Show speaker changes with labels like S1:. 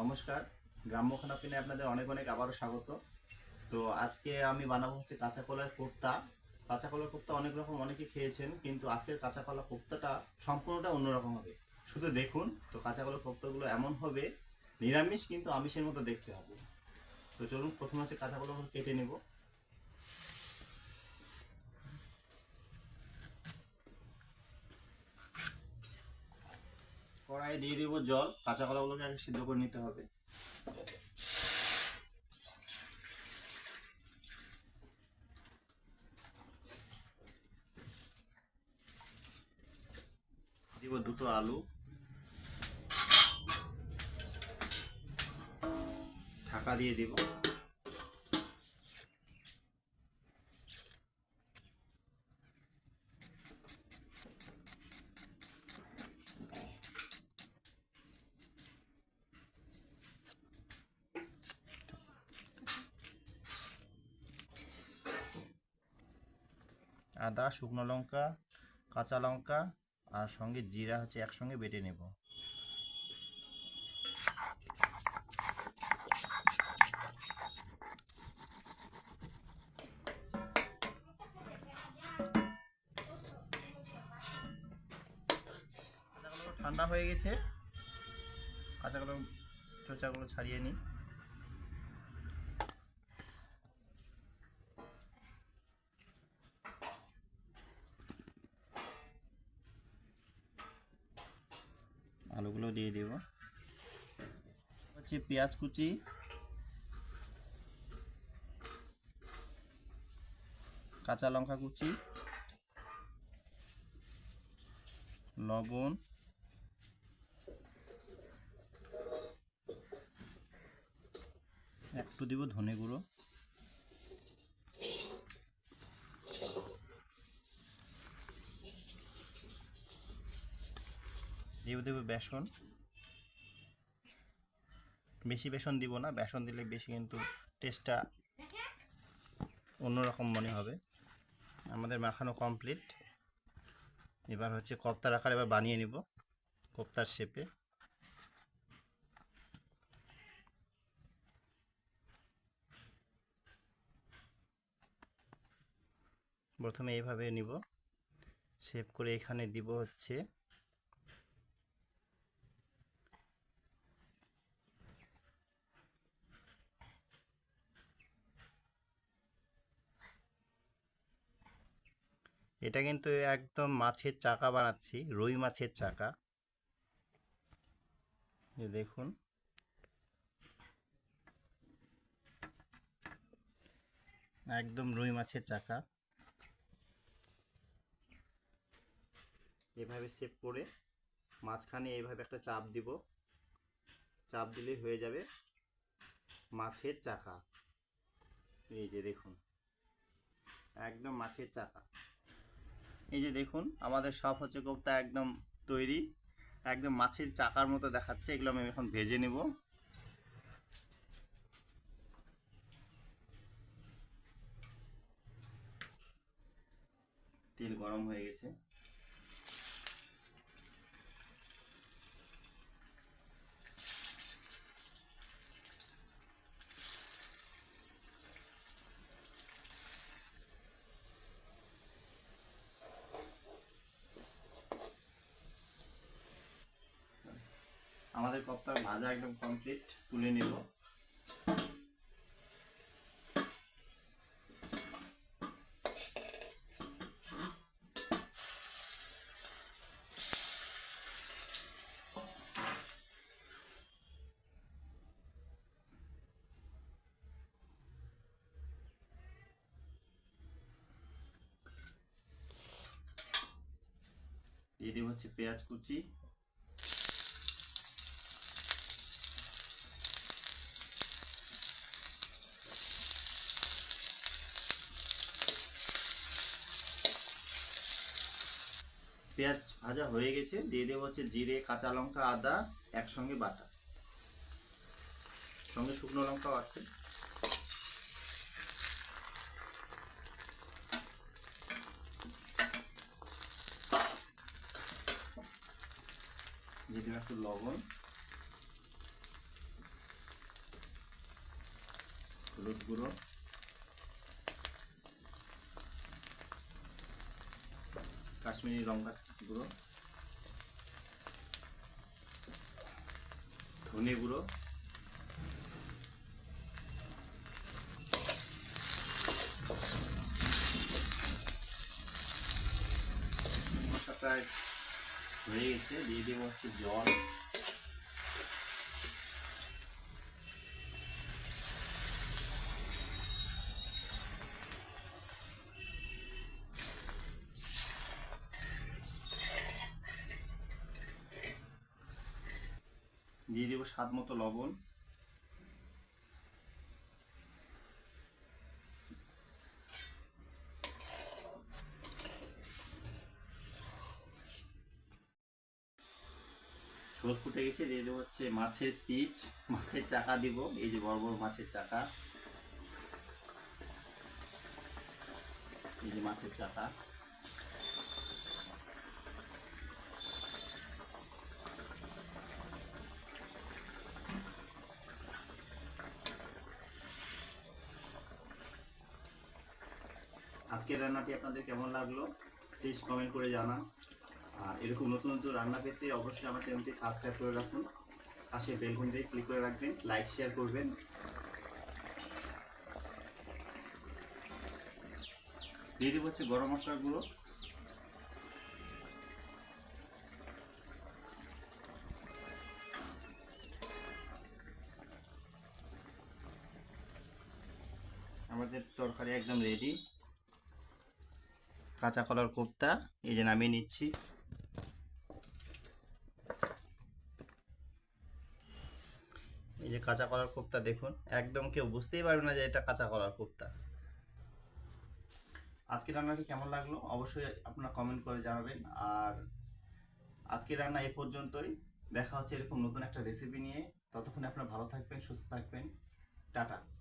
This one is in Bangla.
S1: নমস্কার। গ্রাম্য খানাপিনে আপনাদের অনেক অনেক আবারও স্বাগত। তো আজকে আমি বানাবো হচ্ছে কাঁচা কলার কোপ্তা। কাঁচা কলার কোপ্তা অনেক রকম অনেকে খেয়েছেন, কিন্তু আজকের কাঁচা কলা কোপ্তাটা সম্পূর্ণটা অন্যরকম হবে। শুধু দেখুন, তো কাঁচা কলার কোপ্তাগুলো এমন হবে, নিরামিষ, কিন্তু আমিষের মতো দেখতে হবে। তো চলুন, প্রথমে হচ্ছে কাঁচা কলাগুলো কেটে নেব। কড়াইয়ে দিয়ে দেবো জল। কাঁচা কলাগুলোকে আগে সিদ্ধ করে নিতে হবে। দিব দুটো আলু। ঢাকা দিয়ে দিব। আদা, শুকনো লঙ্কা, কাঁচা লঙ্কা আর সঙ্গে জিরা হচ্ছে একসঙ্গে বেটে নেব। ঠান্ডা হয়ে গেছে। কাঁচাগুলো চোচাগুলো ছাড়িয়ে নিই। আলুগুলো দিয়ে দেব। হচ্ছে পেঁয়াজ কুচি। কাঁচা লঙ্কা কুচি। লবণ। একটু দিব ধনে গুঁড়ো। দিব দেব বেসন। বেশি বেসন দিব না, বেসন দিলে বেশি কিন্তু টেস্টটা অন্যরকম মনে হবে। আমাদের মাখানো কমপ্লিট এবার হচ্ছে কপ্তার আকার এবার বানিয়ে নিব, কপ্তার শেপে প্রথমে এইভাবে নিব। শেপ করে এখানে দিব হচ্ছে এটা কিন্তু একদম মাছের চাকা বানাচ্ছি, রুই মাছের চাকা। দেখুন। একদম রুই মাছের চাকা। এভাবে সেভ করে মাঝখানে এইভাবে একটা চাপ দিব। চাপ দিলে হয়ে যাবে মাছের চাকা। এই যে দেখুন, একদম মাছের চাকা। এই যে দেখুন, আমাদের সব হচ্ছে কোপ্তা একদম তৈরি, একদম মাছের চাকার মতো দেখাচ্ছে, এগুলো আমি এখন ভেজে নেব। তেল গরম হয়ে গেছে। আমাদের কপ্তার ভাজা একদম কমপ্লিট তুলে নেব। দিয়ে দেবো হচ্ছে পেঁয়াজ কুচি। পেঁয়াজ ভাজা হয়ে গেছে, দিয়ে দেবো হচ্ছে জিরে, কাঁচা লঙ্কা, আদা, একসঙ্গে বাটা। সঙ্গে শুকনো লঙ্কাও আছে। একটু লবণ। হলুদ গুঁড়ো। কাশ্মীরি লঙ্কা গুঁড়ো ধনে গুঁড়ো মশলা প্রায় হয়ে গেছে দিয়ে দেবো হচ্ছে জল দিয়ে দেবো স্বাদ মতো লবণ। ঝোল ফুটে গেছে, দিয়ে দেবো হচ্ছে মাছের পিচ, মাছের চাকা দিব, এই যে বড় বড় মাছের চাকা। এই যে মাছের চাকা। আজকের রান্নাটি আপনাদের কেমন লাগল প্লিজ কমেন্ট করে জানান। আর এরকম নতুন নতুন রান্না পেতে অবশ্যই আমার চ্যানেলটি সাবস্ক্রাইব করে রাখুন। পাশে বেলঘুন দিয়ে ক্লিক করে রাখবেন লাইক শেয়ার করবেন। দিয়ে দেবো হচ্ছে গরম মশলার গুঁড়ো আমাদের তরকারি একদম রেডি কাঁচা কলার কোপ্তা, এই যে নামিয়ে নিচ্ছি। এই যে কাঁচা কলার কোপ্তা দেখুন, একদম কেউ বুঝতেই পারবে না যে এটা কাঁচা কলার কোপ্তা। আজকে রান্নাটি কেমন লাগল? অবশ্যই আপনারা কমেন্ট করে জানাবেন। আর আজকে রান্না এ পর্যন্তই। দেখা হচ্ছে এরকম নতুন একটা রেসিপি নিয়ে। ততক্ষণে আপনারা ভালো থাকবেন, সুস্থ থাকবেন। টাটা।